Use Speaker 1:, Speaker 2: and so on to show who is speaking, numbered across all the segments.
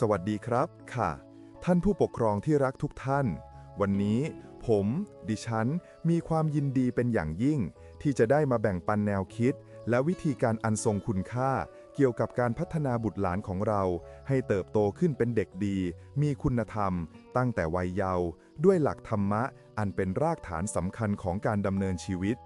Speaker 1: สวัสดีครับค่ะ ท่านผู้ปกครองที่รักทุกท่าน วันนี้ ผม ดิฉัน มีความยินดีเป็นอย่างยิ่ง ที่จะได้มาแบ่งปันแนวคิด และวิธีการอันทรงคุณค่า เกี่ยวกับการพัฒนาบุตรหลานของเรา ให้เติบโตขึ้นเป็นเด็กดี มีคุณธรรม ตั้งแต่วัยเยาว์ด้วยหลักธรรมะ อันเป็นรากฐานสำคัญของการดำเนินชีวิต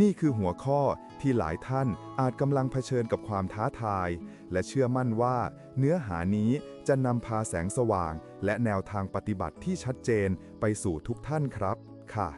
Speaker 1: นี่คือหัวข้อที่หลายท่านอาจกำลังเผชิญกับความท้าทาย และเชื่อมั่นว่า เนื้อหานี้จะนำพาแสงสว่าง และแนวทางปฏิบัติที่ชัดเจนไปสู่ทุกท่านครับ ค่ะ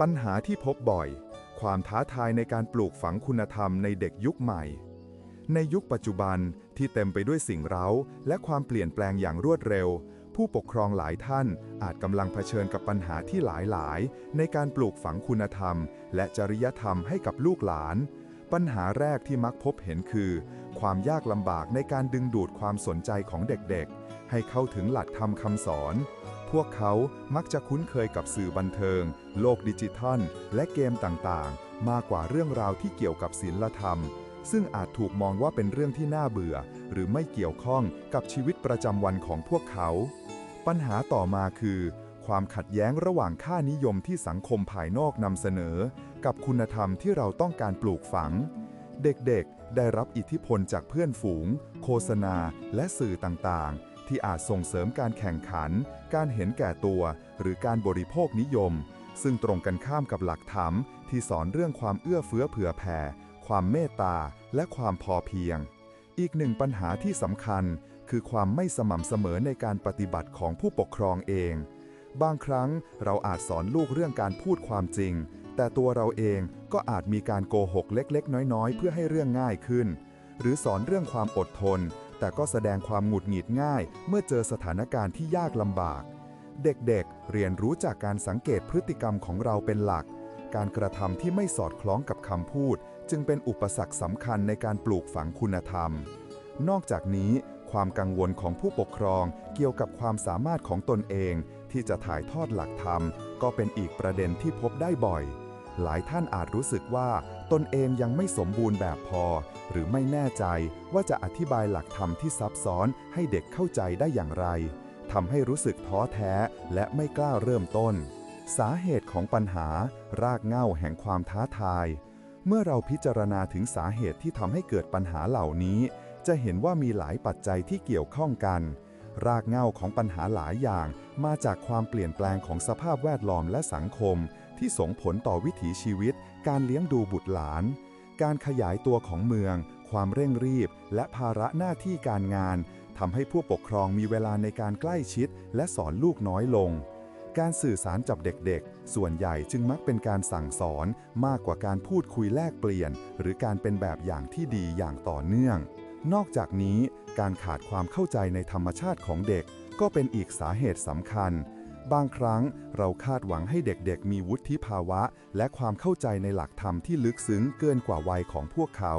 Speaker 1: ปัญหาที่พบบ่อย ความท้าทายในการปลูกฝังคุณธรรมในเด็กยุคใหม่ ในยุคปัจจุบันที่เต็มไปด้วยสิ่งเร้า และความเปลี่ยนแปลงอย่างรวดเร็ว ผู้ปกครองหลายท่านอาจกำลังเผชิญกับปัญหาที่หลายหลายๆในการปลูกฝังคุณธรรม และจริยธรรมให้กับลูกหลาน ปัญหาแรกที่มักพบเห็นคือ ความยากลำบากในการดึงดูดความสนใจของเด็กๆ ให้เข้าถึงหลักธรรมคำสอน พวกเขามักจะคุ้นเคยกับสื่อบันเทิง โลกดิจิทัล และเกมต่างๆ มากกว่าเรื่องราวที่เกี่ยวกับศีลธรรมซึ่งอาจถูกมองว่าเป็นเรื่องที่น่าเบื่อ หรือไม่เกี่ยวข้องกับชีวิตประจำวันของพวกเขา ปัญหาต่อมาคือ ความขัดแย้งระหว่างค่านิยมที่สังคมภายนอกนำเสนอ กับคุณธรรมที่เราต้องการปลูกฝัง เด็กๆ ได้รับอิทธิพลจากเพื่อนฝูง โฆษณา และสื่อต่างๆ ที่อาจส่งเสริมการแข่งขัน การเห็นแก่ตัว หรือการบริโภคนิยม ซึ่งตรงกันข้ามกับหลักธรรม ที่สอนเรื่องความเอื้อเฟื้อเผื่อแผ่ ความเมตตา และความพอเพียง อีกหนึ่งปัญหาที่สำคัญ คือความไม่สม่ำเสมอในการปฏิบัติของผู้ปกครองเอง บางครั้งเราอาจสอนลูกเรื่องการพูดความจริง แต่ตัวเราเองก็อาจมีการโกหกเล็กๆ น้อยๆ เพื่อให้เรื่องง่ายขึ้น หรือสอนเรื่องความอดทน แต่ก็แสดงความหงุดหงิดง่าย เมื่อเจอสถานการณ์ที่ยากลำบาก เด็กๆ เรียนรู้จากการสังเกตพฤติกรรมของเราเป็นหลัก การกระทำที่ไม่สอดคล้องกับคำพูด จึงเป็นอุปสรรคสำคัญในการปลูกฝังคุณธรรม นอกจากนี้ ความกังวลของผู้ปกครองเกี่ยวกับความสามารถของตนเอง ที่จะถ่ายทอดหลักธรรม ก็เป็นอีกประเด็นที่พบได้บ่อย หลายท่านอาจรู้สึกว่าตนเองยังไม่สมบูรณ์แบบพอ หรือไม่แน่ใจว่าจะอธิบายหลักธรรมที่ซับซ้อนให้เด็กเข้าใจได้อย่างไรทำให้รู้สึกท้อแท้และไม่กล้าเริ่มต้น สาเหตุของปัญหา รากเหง้าแห่งความท้าทาย เมื่อเราพิจารณาถึงสาเหตุที่ทำให้เกิดปัญหาเหล่านี้ จะเห็นว่ามีหลายปัจจัยที่เกี่ยวข้องกัน รากเหง้าของปัญหาหลายอย่างมาจากความเปลี่ยนแปลงของสภาพแวดล้อมและสังคม ที่ส่งผลต่อวิถีชีวิต การเลี้ยงดูบุตรหลาน การขยายตัวของเมือง ความเร่งรีบ และภาระหน้าที่การงานทำให้ผู้ปกครองมีเวลาในการใกล้ชิด และสอนลูกน้อยลง การสื่อสารจับเด็กๆ ส่วนใหญ่จึงมักเป็นการสั่งสอนมากกว่าการพูดคุยแลกเปลี่ยน หรือการเป็นแบบอย่างที่ดีอย่างต่อเนื่อง นอกจากนี้การขาดความเข้าใจในธรรมชาติของเด็ก ก็เป็นอีกสาเหตุสำคัญ บางครั้งเราคาดหวังให้เด็กๆ มีวุฒิภาวะ และความเข้าใจในหลักธรรมที่ลึกซึ้งเกินกว่าวัยของพวกเขา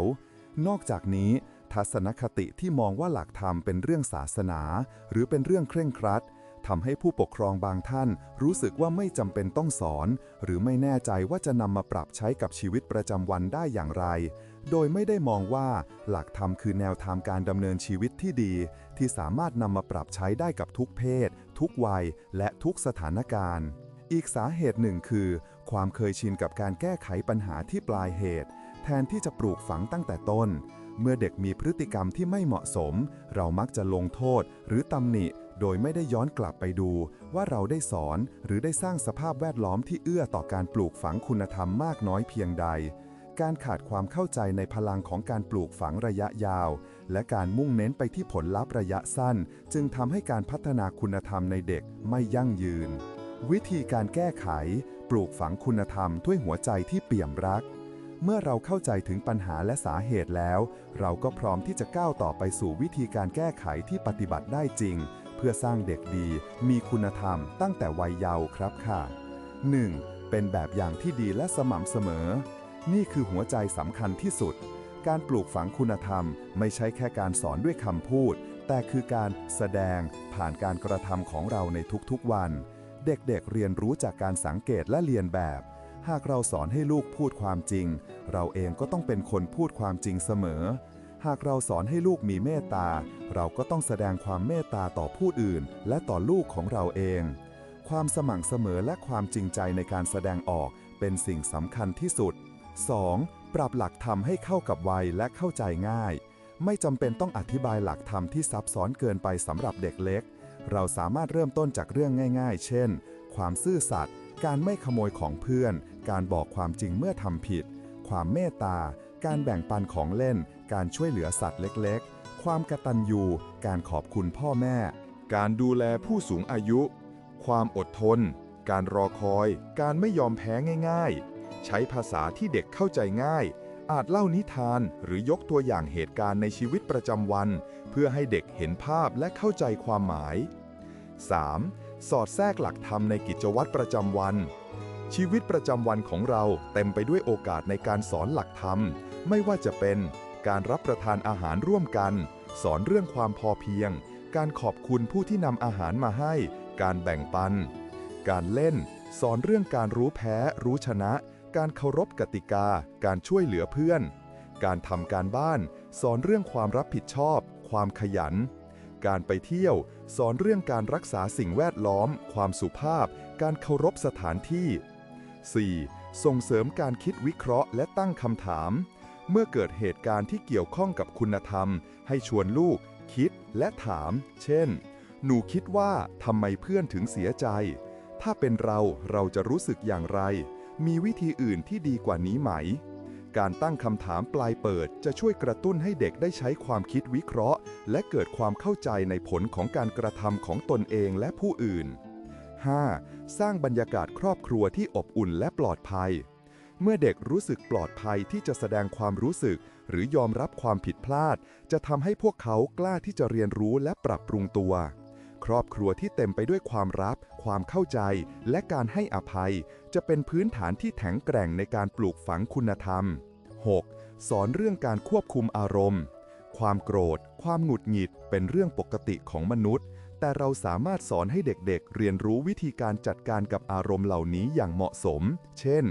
Speaker 1: นอกจากนี้ ทัศนคติที่มองว่าหลักธรรมเป็นเรื่องศาสนา หรือเป็นเรื่องเคร่งครัดทำให้ผู้ปกครองบางท่าน รู้สึกว่าไม่จำเป็นต้องสอน หรือไม่แน่ใจว่าจะนำมาปรับใช้กับชีวิตประจำวันได้อย่างไร โดยไม่ได้มองว่าหลักธรรมคือแนวทางการดำเนินชีวิตที่ดี ที่สามารถนำมาปรับใช้ได้กับทุกเพศ ทุกวัย และทุกสถานการณ์ อีกสาเหตุหนึ่งคือ ความเคยชินกับการแก้ไขปัญหาที่ปลายเหตุ แทนที่จะปลูกฝังตั้งแต่ต้น เมื่อเด็กมีพฤติกรรมที่ไม่เหมาะสม เรามักจะลงโทษ หรือตำหนิโดยไม่ได้ย้อนกลับไปดูว่าเราได้สอนหรือได้สร้างสภาพแวดล้อมที่เอื้อต่อการปลูกฝังคุณธรรมมากน้อยเพียงใด การขาดความเข้าใจในพลังของการปลูกฝังระยะยาว และการมุ่งเน้นไปที่ผลลัพธ์ระยะสั้น จึงทำให้การพัฒนาคุณธรรมในเด็กไม่ยั่งยืน วิธีการแก้ไข ปลูกฝังคุณธรรมด้วยหัวใจที่เปี่ยมรัก เมื่อเราเข้าใจถึงปัญหาและสาเหตุแล้ว เราก็พร้อมที่จะก้าวต่อไปสู่วิธีการแก้ไขที่ปฏิบัติได้จริง เพื่อสร้างเด็กดี มีคุณธรรมตั้งแต่วัยเยาว์ครับค่ะ 1. เป็นแบบอย่างที่ดีและสม่ำเสมอ นี่คือหัวใจสำคัญที่สุด การปลูกฝังคุณธรรม ไม่ใช่แค่การสอนด้วยคำพูด แต่คือการแสดงผ่านการกระทำของเราในทุกๆวัน เด็กๆเเรียนรู้จากการสังเกตและเรียนแบบ หากเราสอนให้ลูกพูดความจริง เราเองก็ต้องเป็นคนพูดความจริงเสมอ หากเราสอนให้ลูกมีเมตตา เราก็ต้องแสดงความเมตตาต่อผู้อื่น และต่อลูกของเราเอง ความสม่ำเสมอและความจริงใจในการแสดงออกเป็นสิ่งสำคัญที่สุด 2. ปรับหลักธรรมให้เข้ากับวัยและเข้าใจง่าย ไม่จำเป็นต้องอธิบายหลักธรรมที่ซับซ้อนเกินไปสำหรับเด็กเล็ก เราสามารถเริ่มต้นจากเรื่องง่าย ๆ เช่น ความซื่อสัตย์ การไม่ขโมยของเพื่อน การบอกความจริงเมื่อทำผิด ความเมตตา การแบ่งปันของเล่น การช่วยเหลือสัตว์เล็กๆ ความกตัญญู การขอบคุณพ่อแม่ การดูแลผู้สูงอายุ ความอดทน การรอคอย การไม่ยอมแพ้ง่าย ๆ ใช้ภาษาที่เด็กเข้าใจง่าย อาจเล่านิทานหรือยกตัวอย่างเหตุการณ์ในชีวิตประจำวัน เพื่อให้เด็กเห็นภาพและเข้าใจความหมาย 3. สอดแทรกหลักธรรมในกิจวัตรประจำวัน ชีวิตประจำวันของเราเต็มไปด้วยโอกาสในการสอนหลักธรรม ไม่ว่าจะเป็น การรับประทานอาหารร่วมกัน สอนเรื่องความพอเพียง การขอบคุณผู้ที่นำอาหารมาให้ การแบ่งปัน การเล่น สอนเรื่องการรู้แพ้ รู้ชนะ การเคารพกติกา การช่วยเหลือเพื่อน การทำการบ้าน สอนเรื่องความรับผิดชอบ ความขยัน การไปเที่ยว สอนเรื่องการรักษาสิ่งแวดล้อม ความสุภาพ การเคารพสถานที่ 4. ส่งเสริมการคิดวิเคราะห์และตั้งคำถาม เมื่อเกิดเหตุการณ์ที่เกี่ยวข้องกับคุณธรรม ให้ชวนลูก คิดและถาม เช่น หนูคิดว่าทำไมเพื่อนถึงเสียใจ ถ้าเป็นเราเราจะรู้สึกอย่างไร มีวิธีอื่นที่ดีกว่านี้ไหม การตั้งคำถามปลายเปิดจะช่วยกระตุ้นให้เด็กได้ใช้ความคิดวิเคราะห์ และเกิดความเข้าใจในผลของการกระทำของตนเองและผู้อื่น 5. สร้างบรรยากาศครอบครัวที่อบอุ่นและปลอดภัย เมื่อเด็กรู้สึกปลอดภัยที่จะแสดงความรู้สึก หรือยอมรับความผิดพลาด จะทำให้พวกเขากล้าที่จะเรียนรู้และปรับปรุงตัว ครอบครัวที่เต็มไปด้วยความรัก ความเข้าใจ และการให้อภัย จะเป็นพื้นฐานที่แข็งแกร่งในการปลูกฝังคุณธรรม 6. สอนเรื่องการควบคุมอารมณ์ ความโกรธ ความหงุดหงิด เป็นเรื่องปกติของมนุษย์ แต่เราสามารถสอนให้เด็กๆ เรียนรู้วิธีการจัดการกับอารมณ์เหล่านี้อย่างเหมาะสม เช่น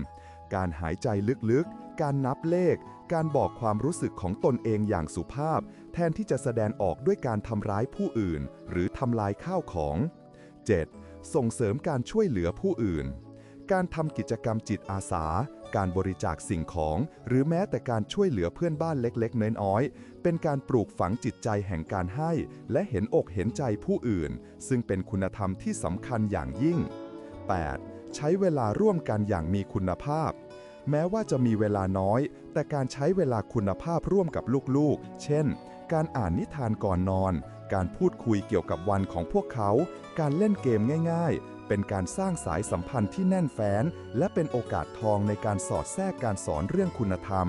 Speaker 1: การหายใจลึกๆ การนับเลข การบอกความรู้สึกของตนเองอย่างสุภาพ แทนที่จะแสดงออกด้วยการทำร้ายผู้อื่น หรือทำลายข้าวของ 7. ส่งเสริมการช่วยเหลือผู้อื่น การทำกิจกรรมจิตอาสา การบริจาคสิ่งของ หรือแม้แต่การช่วยเหลือเพื่อนบ้านเล็กๆ น้อยๆ เป็นการปลูกฝังจิตใจแห่งการให้ และเห็นอกเห็นใจผู้อื่น ซึ่งเป็นคุณธรรมที่สำคัญอย่างยิ่ง 8. ใช้เวลาร่วมกันอย่างมีคุณภาพ แม้ว่าจะมีเวลาน้อย แต่การใช้เวลาคุณภาพร่วมกับลูกๆ เช่น การอ่านนิทานก่อนนอน การพูดคุยเกี่ยวกับวันของพวกเขา การเล่นเกมง่ายๆ เป็นการสร้างสายสัมพันธ์ที่แน่นแฟ้น และเป็นโอกาสทองในการสอดแทรกการสอนเรื่องคุณธรรม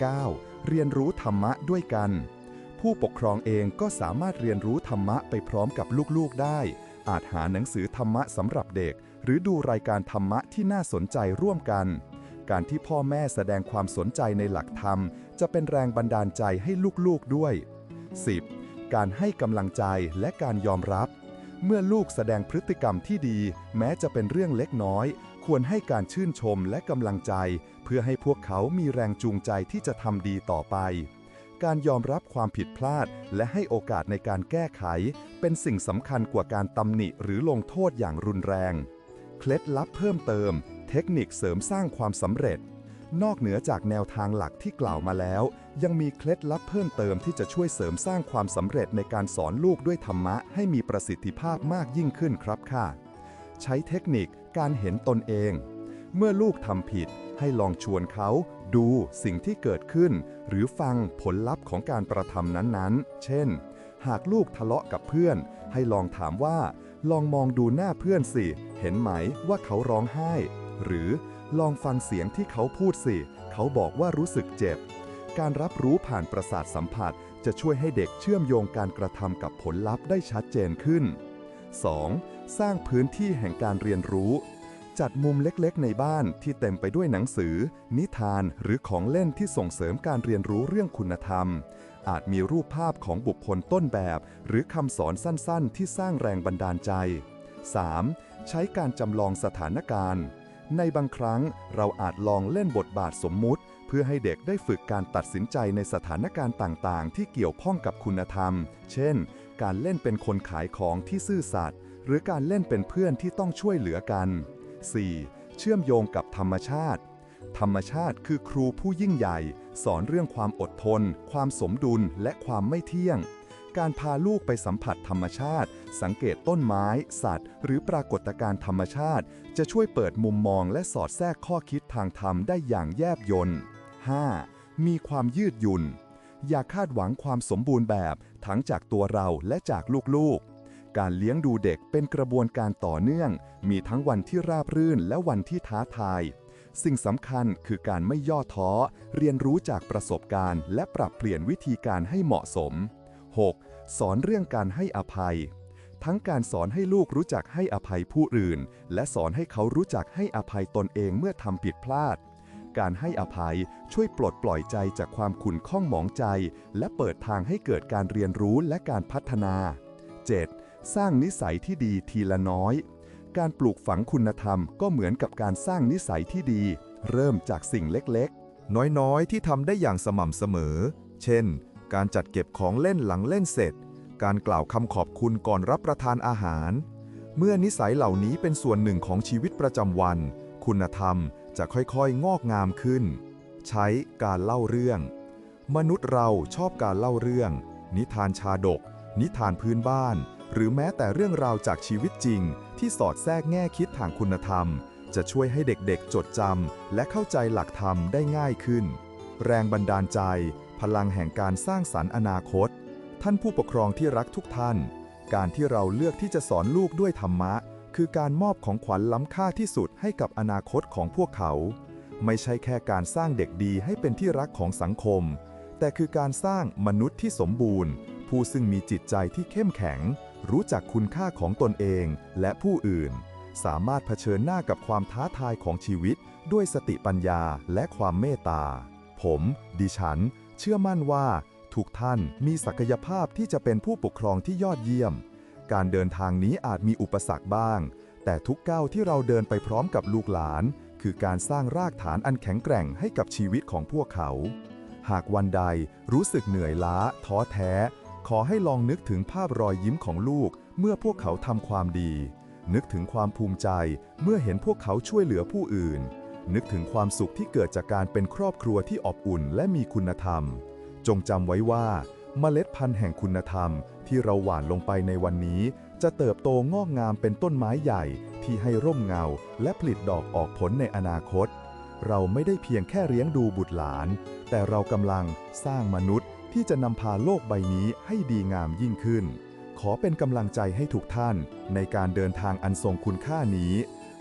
Speaker 1: 9. เรียนรู้ธรรมะด้วยกัน ผู้ปกครองเองก็สามารถเรียนรู้ธรรมะไปพร้อมกับลูกๆได้ อาจหาหนังสือธรรมะสำหรับเด็ก หรือดูรายการธรรมะที่น่าสนใจร่วมกัน การที่พ่อแม่แสดงความสนใจในหลักธรรม จะเป็นแรงบันดาลใจให้ลูกๆด้วย 10. การให้กำลังใจและการยอมรับ เมื่อลูกแสดงพฤติกรรมที่ดี แม้จะเป็นเรื่องเล็กน้อย ควรให้การชื่นชมและกำลังใจ เพื่อให้พวกเขามีแรงจูงใจที่จะทำดีต่อไป การยอมรับความผิดพลาด และให้โอกาสในการแก้ไข เป็นสิ่งสำคัญกว่าการตำหนิหรือลงโทษอย่างรุนแรง เคล็ดลับเพิ่มเติม เทคนิคเสริมสร้างความสำเร็จ นอกเหนือจากแนวทางหลักที่กล่าวมาแล้ว ยังมีเคล็ดลับเพิ่มเติมที่จะช่วยเสริมสร้างความสำเร็จในการสอนลูกด้วยธรรมะให้มีประสิทธิภาพมากยิ่งขึ้นครับค่ะ ใช้เทคนิคการเห็นตนเอง เมื่อลูกทำผิด ให้ลองชวนเขา ดูสิ่งที่เกิดขึ้น หรือฟังผลลัพธ์ของการกระทำนั้นๆ เช่น หากลูกทะเลาะกับเพื่อน ให้ลองถามว่าลองมองดูหน้าเพื่อนสิ เห็นไหมว่าเขาร้องไห้ หรือลองฟังเสียงที่เขาพูดสิ เขาบอกว่ารู้สึกเจ็บ การรับรู้ผ่านประสาทสัมผัส จะช่วยให้เด็กเชื่อมโยงการกระทำกับผลลัพธ์ได้ชัดเจนขึ้น 2. สร้างพื้นที่แห่งการเรียนรู้ จัดมุมเล็กๆ ในบ้านที่เต็มไปด้วยหนังสือ นิทานหรือของเล่นที่ส่งเสริมการเรียนรู้เรื่องคุณธรรม อาจมีรูปภาพของบุคคลต้นแบบ หรือคำสอนสั้นๆ ที่สร้างแรงบันดาลใจ 3. ใช้การจำลองสถานการณ์ ในบางครั้งเราอาจลองเล่นบทบาทสมมุติ เพื่อให้เด็กได้ฝึกการตัดสินใจในสถานการณ์ต่างๆ ที่เกี่ยวข้องกับคุณธรรม เช่น การเล่นเป็นคนขายของที่ซื่อสัตย์หรือการเล่นเป็นเพื่อนที่ต้องช่วยเหลือกัน 4. เชื่อมโยงกับธรรมชาติ ธรรมชาติคือครูผู้ยิ่งใหญ่ สอนเรื่องความอดทน ความสมดุลและความไม่เที่ยง การพาลูกไปสัมผัสธรรมชาติ สังเกตต้นไม้ สัตว์ หรือปรากฏการณ์ธรรมชาติ จะช่วยเปิดมุมมองและสอดแทรกข้อคิดทางธรรมได้อย่างแยบยล 5. มีความยืดหยุ่น อย่าคาดหวังความสมบูรณ์แบบ ทั้งจากตัวเราและจากลูกๆ การเลี้ยงดูเด็กเป็นกระบวนการต่อเนื่อง มีทั้งวันที่ราบรื่นและวันที่ท้าทาย สิ่งสำคัญคือการไม่ย่อท้อ เรียนรู้จากประสบการณ์ และปรับเปลี่ยนวิธีการให้เหมาะสม 6. สอนเรื่องการให้อภัย ทั้งการสอนให้ลูกรู้จักให้อภัยผู้อื่น และสอนให้เขารู้จักให้อภัยตนเองเมื่อทำผิดพลาด การให้อภัยช่วยปลดปล่อยใจจากความขุ่นข้องหมองใจ และเปิดทางให้เกิดการเรียนรู้และการพัฒนา 7. สร้างนิสัยที่ดีทีละน้อย การปลูกฝังคุณธรรมก็เหมือนกับการสร้างนิสัยที่ดี เริ่มจากสิ่งเล็กๆ น้อยๆ ที่ทำได้อย่างสม่ำเสมอ เช่น การจัดเก็บของเล่นหลังเล่นเสร็จ การกล่าวคำขอบคุณก่อนรับประทานอาหาร เมื่อนิสัยเหล่านี้เป็นส่วนหนึ่งของชีวิตประจำวัน คุณธรรมจะค่อยๆ งอกงามขึ้น ใช้การเล่าเรื่อง มนุษย์เราชอบการเล่าเรื่อง นิทานชาดก นิทานพื้นบ้าน หรือแม้แต่เรื่องราวจากชีวิตจริง ที่สอดแทรกแง่คิดทางคุณธรรม จะช่วยให้เด็กๆ จดจำและเข้าใจหลักธรรมได้ง่ายขึ้น แรงบันดาลใจ พลังแห่งการสร้างสรรค์อนาคต ท่านผู้ปกครองที่รักทุกท่าน การที่เราเลือกที่จะสอนลูกด้วยธรรมะ คือการมอบของขวัญล้ำค่าที่สุดให้กับอนาคตของพวกเขา ไม่ใช่แค่การสร้างเด็กดีให้เป็นที่รักของสังคม แต่คือการสร้างมนุษย์ที่สมบูรณ์ ผู้ซึ่งมีจิตใจที่เข้มแข็ง รู้จักคุณค่าของตนเองและผู้อื่น สามารถเผชิญหน้ากับความท้าทายของชีวิต ด้วยสติปัญญาและความเมตตาผม ดิฉัน เชื่อมั่นว่าทุกท่านมีศักยภาพที่จะเป็นผู้ปกครองที่ยอดเยี่ยม การเดินทางนี้อาจมีอุปสรรคบ้าง แต่ทุกก้าวที่เราเดินไปพร้อมกับลูกหลาน คือการสร้างรากฐานอันแข็งแกร่งให้กับชีวิตของพวกเขา หากวันใดรู้สึกเหนื่อยล้า ท้อแท้ ขอให้ลองนึกถึงภาพรอยยิ้มของลูก เมื่อพวกเขาทำความดี นึกถึงความภูมิใจเมื่อเห็นพวกเขาช่วยเหลือผู้อื่น นึกถึงความสุขที่เกิดจากการเป็นครอบครัวที่อบอุ่นและมีคุณธรรม จงจำไว้ว่าเมล็ดพันธุ์แห่งคุณธรรม ที่เราหว่านลงไปในวันนี้ จะเติบโตงอกงามเป็นต้นไม้ใหญ่ที่ให้ร่มเงา และผลิตดอกออกผลในอนาคต เราไม่ได้เพียงแค่เลี้ยงดูบุตรหลาน แต่เรากำลังสร้างมนุษย์ที่จะนำพาโลกใบนี้ให้ดีงามยิ่งขึ้น ขอเป็นกำลังใจให้ทุกท่านในการเดินทางอันทรงคุณค่านี้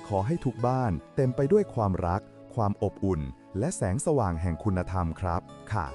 Speaker 1: ขอให้ทุกบ้านเต็มไปด้วยความรัก ความอบอุ่น และแสงสว่างแห่งคุณธรรมครับ ค่ะ